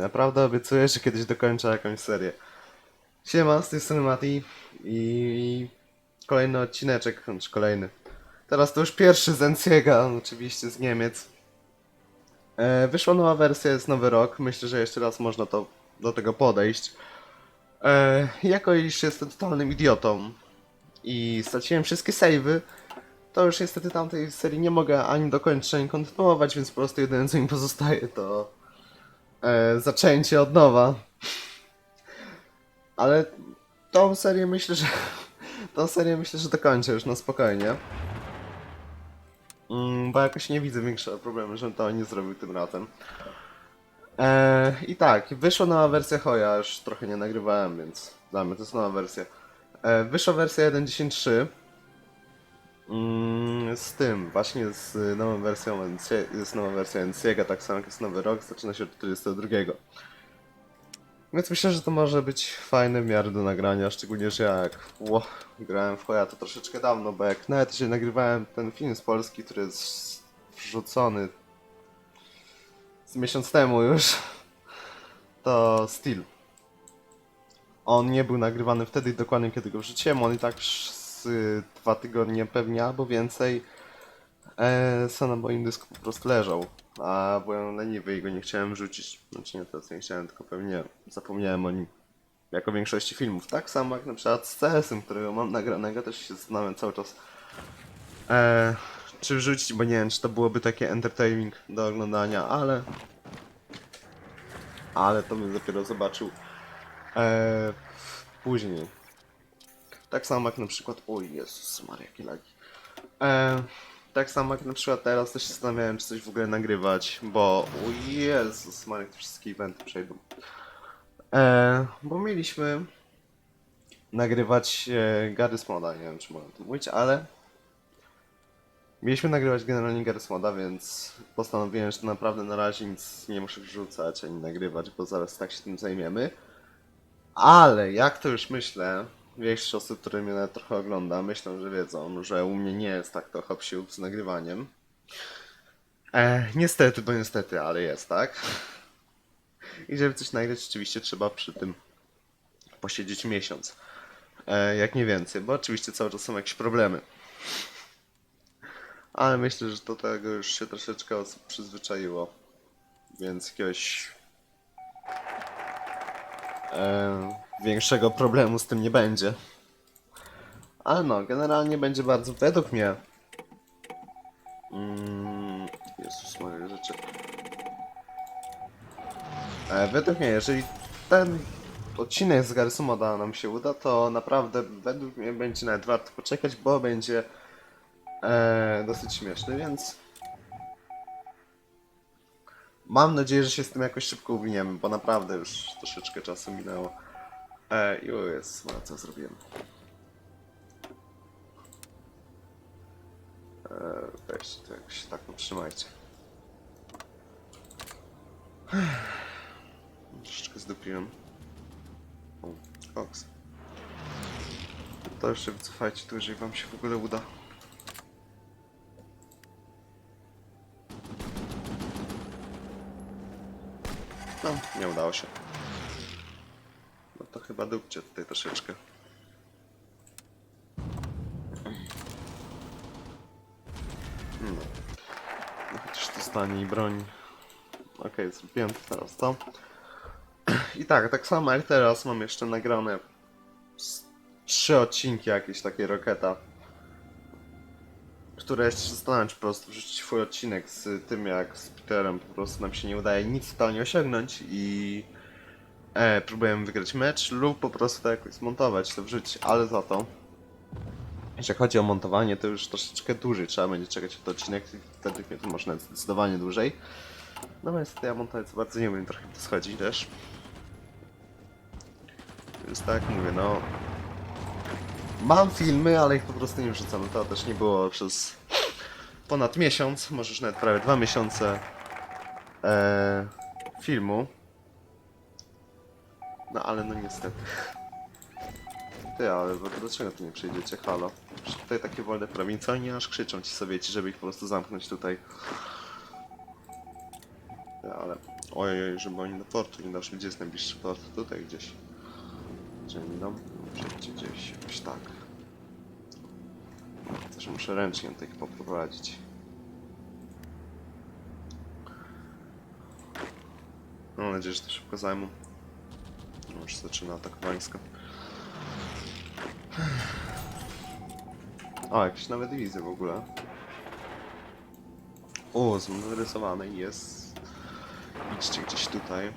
Naprawdę obiecuję, że kiedyś dokończę jakąś serię. Siema, z tej strony Mati i kolejny odcineczek, znaczy kolejny. Teraz to już pierwszy z Enciega, oczywiście z Niemiec. E, wyszła nowa wersja, jest nowy rok, myślę, że jeszcze raz można to, do tego podejść. E, jako iż jestem totalnym idiotą i straciłem wszystkie savey, to już niestety tamtej serii nie mogę ani dokończyć, ani kontynuować, więc po prostu jedyne co mi pozostaje to e, zaczęcie od nowa. Ale tą serię myślę, że tą serię myślę, że dokończę już na spokojnie. Mm, bo jakoś nie widzę większego problemu, żebym to nie zrobił tym razem. E, I tak, wyszła nowa wersja Hoja, już trochę nie nagrywałem, więc damy, to jest nowa wersja. E, wyszła wersja 1.10.3 mm, z tym, właśnie z nową wersją jest nowa wersja NC'ego, tak samo jak jest nowy rok, zaczyna się od 42. Więc myślę, że to może być fajne w miarę do nagrania, szczególnie, że jak grałem w Hoja to troszeczkę dawno, bo jak nawet się nagrywałem ten film z Polski, który jest wrzucony z miesiąc temu już, to Steel. On nie był nagrywany wtedy dokładnie kiedy go wrzuciłem, on i tak y, dwa tygodnie pewnie albo więcej e, na moim dysku po prostu leżał. A byłem leniwy i go nie chciałem wrzucić. Znaczy nie co nie chciałem, tylko pewnie zapomniałem o nim. Jako większości filmów. Tak samo jak na przykład z CS-em, którego mam nagranego, też się zastanawiam cały czas. E, czy wrzucić, bo nie wiem, czy to byłoby takie entertaining do oglądania, ale... Ale to bym dopiero zobaczył e, później. Tak samo jak na przykład... Oj, Jezus Maria, jakie lagi. E, tak samo jak na przykład teraz też się zastanawiałem, czy coś w ogóle nagrywać, bo... O Jezus Maria, te wszystkie eventy przejdą. E, bo mieliśmy nagrywać e, Moda, nie wiem czy mogę to mówić, ale mieliśmy nagrywać generalnie Garry's Moda, więc postanowiłem, że naprawdę na razie nic nie muszę wrzucać ani nagrywać, bo zaraz tak się tym zajmiemy. Ale jak to już myślę, większość osób, które mnie trochę ogląda, myślą, że wiedzą, że u mnie nie jest tak to hop z nagrywaniem. E, niestety, bo niestety, ale jest, tak? I żeby coś nagrać, oczywiście trzeba przy tym posiedzieć miesiąc. E, jak nie więcej, bo oczywiście cały czas są jakieś problemy. Ale myślę, że do tego już się troszeczkę osób przyzwyczaiło. Więc jakiegoś e, większego problemu z tym nie będzie. Ale no, generalnie będzie bardzo, według mnie. Mm, Jezus moje rzeczy. E, według mnie, jeżeli ten odcinek z Garry's Moda nam się uda, to naprawdę według mnie będzie nawet warto poczekać, bo będzie e, dosyć śmieszny, więc mam nadzieję, że się z tym jakoś szybko uwiniemy, bo naprawdę już troszeczkę czasu minęło. E, jest, no co zrobiłem. E, weźcie to jakoś tak utrzymajcie. Troszeczkę zdupiłem. O, koks. To jeszcze wycofajcie tu, jeżeli wam się w ogóle uda. No, nie udało się. No to chyba dupcie tutaj troszeczkę. No. no chociaż to stanie i broń. Okej, zrobiłem to teraz to. I tak, tak samo jak teraz mam jeszcze nagrane trzy odcinki jakieś takie Roketa. Które jeszcze zastanawiam, po prostu wrzucić swój odcinek z tym jak z Peterem po prostu nam się nie udaje nic totalnie osiągnąć i e, próbujemy wygrać mecz lub po prostu to jakoś zmontować, to wrzucić, ale za to jeśli chodzi o montowanie, to już troszeczkę dłużej trzeba będzie czekać na odcinek, wtedy to można zdecydowanie dłużej. Niestety ja montować za bardzo nie umiem, trochę to schodzi też. Więc tak mówię, no... Mam filmy, ale ich po prostu nie wrzucam. To też nie było przez ponad miesiąc, może już nawet prawie dwa miesiące e, filmu. No ale no niestety. Ty, ale dlaczego tu nie przyjdziecie? Halo. Przecież tutaj takie wolne prowincje, oni aż krzyczą ci sobie, ci, żeby ich po prostu zamknąć tutaj. Ja, ale Ojej, żeby oni do portu nie doszli. Gdzie jest najbliższy port? Tutaj gdzieś. Gdzie oni idą? Przejdźcie gdzieś, jakoś tak. Też muszę ręcznie tych poprowadzić. Mam nadzieję, że to szybko zajmą. Już zaczyna atakowańsko. O, jakieś nowe dywizje w ogóle. O, zrysowany jest. Idźcie gdzieś tutaj.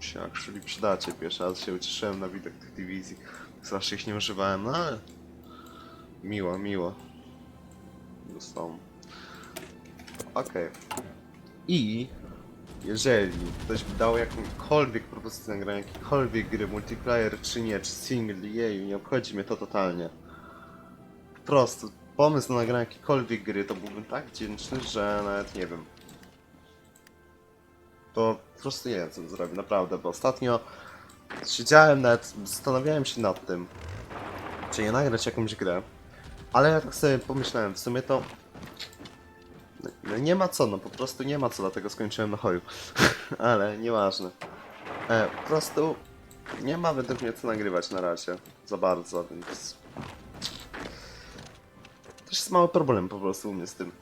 Się actually przydacie. Pierwszy raz się ucieszyłem na widok tych dywizji. Zawsze ich nie używałem, no ale... Miło, miło. Są. Okej. I... Jeżeli ktoś by dał jakąkolwiek propozycję nagrania jakiejkolwiek gry, multiplayer czy nie, czy single, jeju, nie obchodzi mnie to totalnie. Po prostu pomysł na nagranie jakiejkolwiek gry, to byłbym tak wdzięczny, że nawet nie wiem. To po prostu nie wiem co bym zrobił, naprawdę, bo ostatnio siedziałem nawet, zastanawiałem się nad tym, czy nie nagrać jakąś grę, ale ja tak sobie pomyślałem, w sumie to no nie ma co, no po prostu nie ma co, dlatego skończyłem na hoju. Ale nieważne. E, po prostu nie ma według mnie co nagrywać na razie. Za bardzo, więc... Też jest mały problem po prostu u mnie z tym.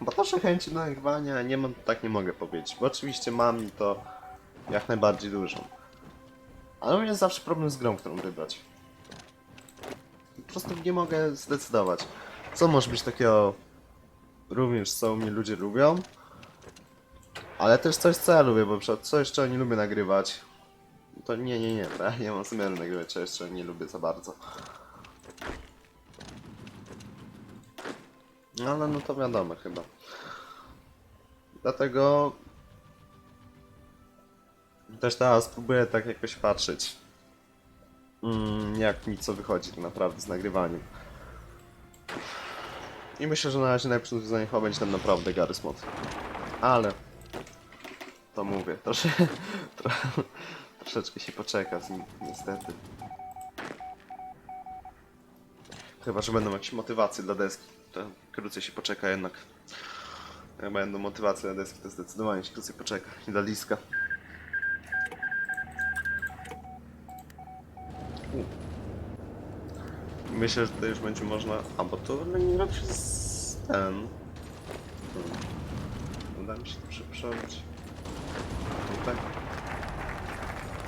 Bo to, chęci do nagrywania nie mam, tak nie mogę powiedzieć. Bo oczywiście mam i to jak najbardziej dużą. Ale u mnie jest zawsze problem z grą, którą wybrać. Po prostu nie mogę zdecydować. Co może być takiego również u mnie ludzie lubią. Ale też coś co ja lubię, bo przykład co jeszcze oni lubią nagrywać. To nie, nie, nie, ja nie mam zamiaru nagrywać, co jeszcze nie lubię za bardzo. Ale no to wiadomo chyba. Dlatego też teraz próbuję tak jakoś patrzeć. Mm, jak mi co wychodzi tak naprawdę z nagrywaniem. I myślę, że na razie najlepszym rozwiązaniem chyba będzie ten naprawdę Garry's Mod. Ale... To mówię, trosze, tro, troszeczkę się poczeka z nim, niestety. Chyba, że będą jakieś motywacje dla deski, to krócej się poczeka jednak. Jak będą motywacje dla deski, to zdecydowanie się krócej poczeka. I dla Liska. U. Myślę, że to już będzie można. A bo to Leningrad jest ten. Hmm. Uda mi się to przeprzerobić. Tutaj.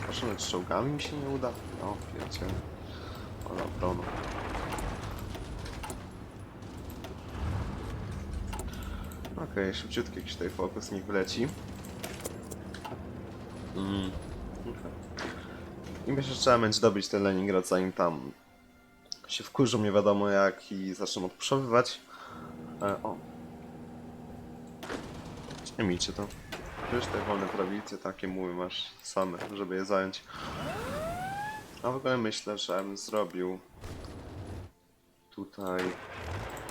Proszę, nawet z czołgami mi się nie uda. O, wiecie. Ale obroną. Okej, szybciutki jakiś tutaj fokus, niech wleci. Mm. okej. I myślę, że trzeba będzie dobić ten Leningrad zanim tam się wkurzą nie wiadomo jak i zaczną odpuszowywać. E, o. Zajmijcie to. Wiesz, te wolne prawice takie mówię masz same, żeby je zająć. A w ogóle myślę, że bym zrobił tutaj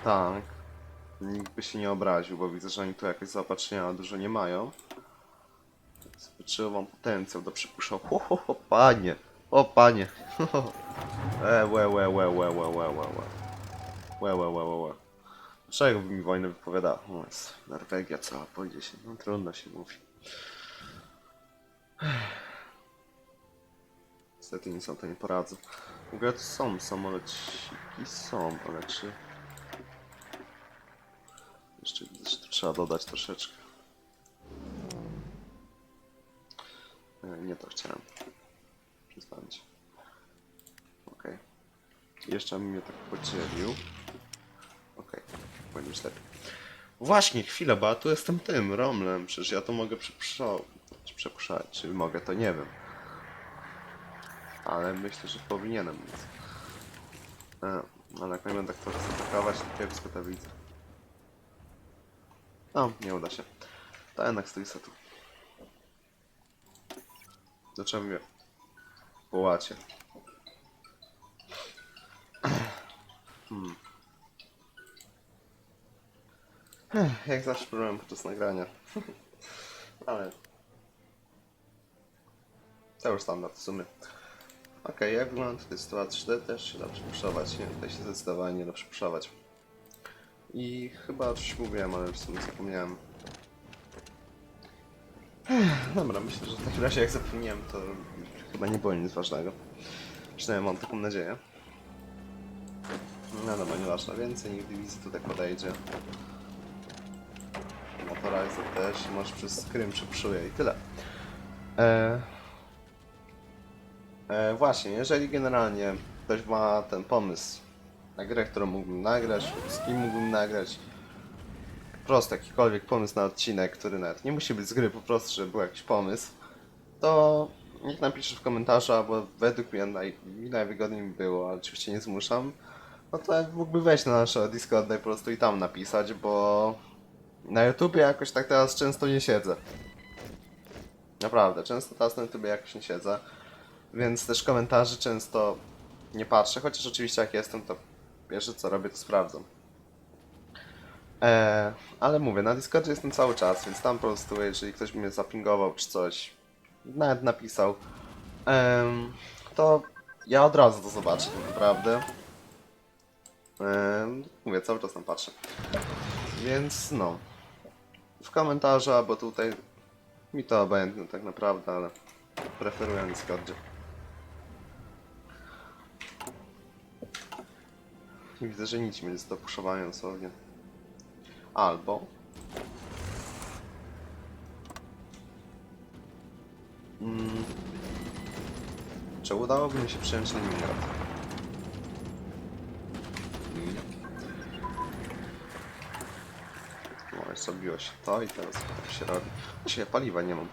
tak. Nikt by się nie obraził, bo widzę, że oni tu jakoś zaopatrzenia dużo nie mają. Wyczuwam potencjał do przypuszczenia. Ho, ho, ho, panie! O, panie! E, łe, łe, łe, łe, łe, łe, łe, łe. Łe, łe, łe, łe, łe. Dlaczego mi wojnę wypowiadała? O, jest Norwegia cała, pójdzie się. No trudno się mówi. Niestety nic na to nie poradzę. W ogóle to są samoleciki, są, ale czy... Jeszcze widzę, że tu trzeba dodać troszeczkę. E, Nie to chciałem. Przyznać. Jeszcze mnie tak podzielił. Okej, powinien być lepiej. Właśnie, chwila, bo ja tu jestem tym, Romlem. Przecież ja to mogę przepuszczać. Przepuszczać, czy mogę, to nie wiem. Ale myślę, że powinienem. Więc... E, ale jak nie będę ktoś zaatakować, to kiepsko to widzę. No, nie uda się. To jednak stoi tu. Dlaczego mnie wołacie? Hmm. Ech, Jak zawsze problem podczas nagrania. Ale... To już standard w sumie. Okej, jak wygląda tutaj sytuacja? Czy też się da? Nie, tutaj się zdecydowanie nie da przypuszczać. I chyba coś mówiłem, ale w sumie zapomniałem. Ech, Dobra, myślę, że w takim razie jak zapomniałem, to chyba nie było nic ważnego. Przynajmniej mam taką nadzieję. No dobra, nieważne, więcej niech dywizji tutaj podejdzie. Motorizer też, masz przez Krym przeprzuje i tyle. E... E, właśnie, jeżeli generalnie ktoś ma ten pomysł na grę, którą mógłbym nagrać, z kim mógłbym nagrać, po prostu jakikolwiek pomysł na odcinek, który nawet nie musi być z gry, po prostu, żeby był jakiś pomysł, to niech napisze w komentarzu, albo według mnie naj, najwygodniej mi było, ale oczywiście nie zmuszam, no to mógłby wejść na naszego Discorda i po prostu i tam napisać, bo na YouTubie jakoś tak teraz często nie siedzę. Naprawdę, często teraz na YouTubie jakoś nie siedzę, więc też komentarzy często nie patrzę, chociaż oczywiście jak jestem, to pierwsze co robię, to sprawdzam. Eee, ale mówię, na Discordzie jestem cały czas, więc tam po prostu, jeżeli ktoś by mnie zapingował czy coś, nawet napisał, to ja od razu to zobaczę tak naprawdę. Mówię, cały czas tam patrzę. Więc no, w komentarzu albo tutaj mi to obojętne tak naprawdę, ale preferuję na Discordzie. Widzę, że nic mi jest do puszowania dosłownie. Albo... Mm, czy udałoby mi się przejąć Leningrad? Nie. No, jeszcze zrobiło się to i teraz tak się robi. Właściwie paliwa nie mam.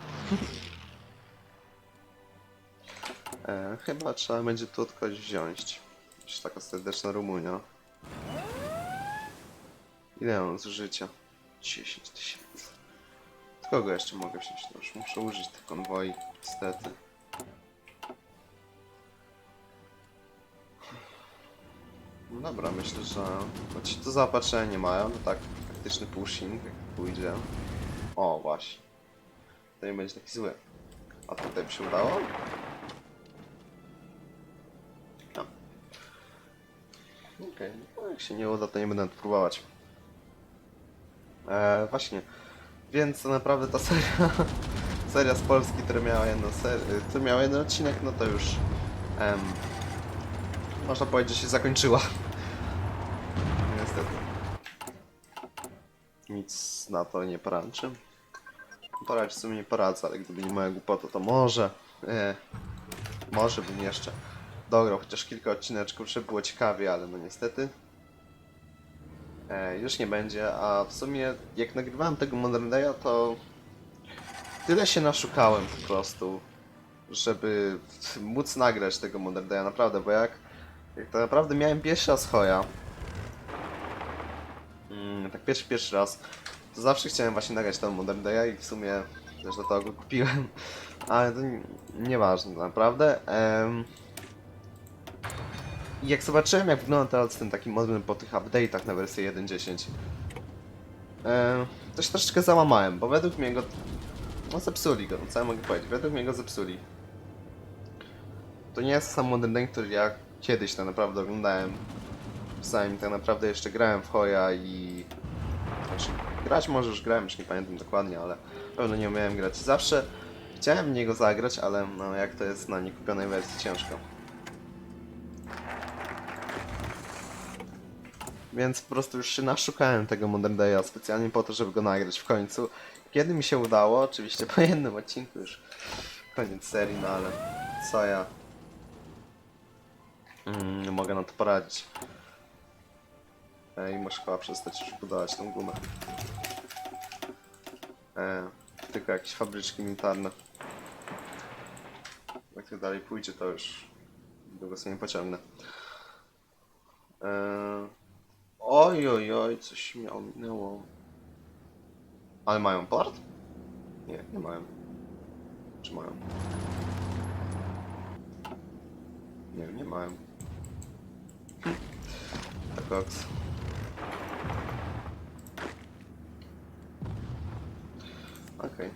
e, chyba trzeba będzie tu od kogoś wziąć. Jakaś taka serdeczna Rumunia. Ile mam zużycia? 10 tysięcy. Kogo jeszcze mogę wziąć? No już muszę użyć tych konwoi, niestety. No dobra, myślę, że choć to zaopatrzenie mają, no tak, taktyczny pushing, jak pójdzie. O, właśnie. To nie będzie taki zły. A tutaj by się udało? No. Okej, no jak się nie uda, to nie będę próbować. E, właśnie, więc naprawdę ta seria, seria z Polski, która miała jedno ser, która miała jeden odcinek, no to już em, można powiedzieć, że się zakończyła. Niestety. Nic na to nie poradzę. Poradzić sobie nie poradzę, ale gdyby nie moja głupota, to może, e, może bym jeszcze dograł chociaż kilka odcineczków, żeby było ciekawie, ale no niestety e, już nie będzie, a w sumie jak nagrywałem tego Modern Day'a, to tyle się naszukałem po prostu, żeby móc nagrać tego Modern Day'a, naprawdę, bo jak, jak tak naprawdę miałem pierwszy raz Hoja, mm, tak pierwszy, pierwszy raz, to zawsze chciałem właśnie nagrać ten Modern Day'a i w sumie też do tego go kupiłem, ale to nie- nieważne, naprawdę. Em, i jak zobaczyłem jak wygląda teraz ten taki model po tych update'ach na wersję 1.10 e, To się troszeczkę załamałem, bo według mnie go... No zepsuli go, no co ja mogę powiedzieć, według mnie go zepsuli. To nie jest sam Modern Day, który ja kiedyś tak naprawdę oglądałem Zanim tak naprawdę jeszcze grałem w Hoja i... Znaczy, grać może już grałem, już nie pamiętam dokładnie, ale pewno nie umiałem grać Zawsze chciałem w niego zagrać, ale no jak to jest na niekupionej wersji ciężko Więc po prostu już się naszukałem tego Modern Day'a specjalnie po to, żeby go nagrać w końcu. Kiedy mi się udało, oczywiście po jednym odcinku już koniec serii, no ale co ja mm, mogę na to poradzić. Ej, muszę chyba przestać budować tą gumę. E, tylko jakieś fabryczki militarne. Jak to dalej pójdzie, to już długo sobie nie pociągnę. Eee, Oj, oj, oj, coś mi ominęło. Ale mają port? Nie, nie mają. Czy mają? Nie, nie mają. Tak koks. Okej.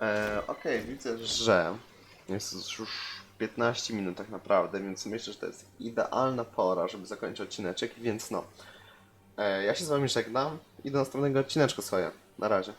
E, Okej, widzę, że jest już 15 minut tak naprawdę, więc myślę, że to jest idealna pora, żeby zakończyć odcineczek, więc no. E, ja się z wami żegnam i do następnego odcineczku swoje. Na razie.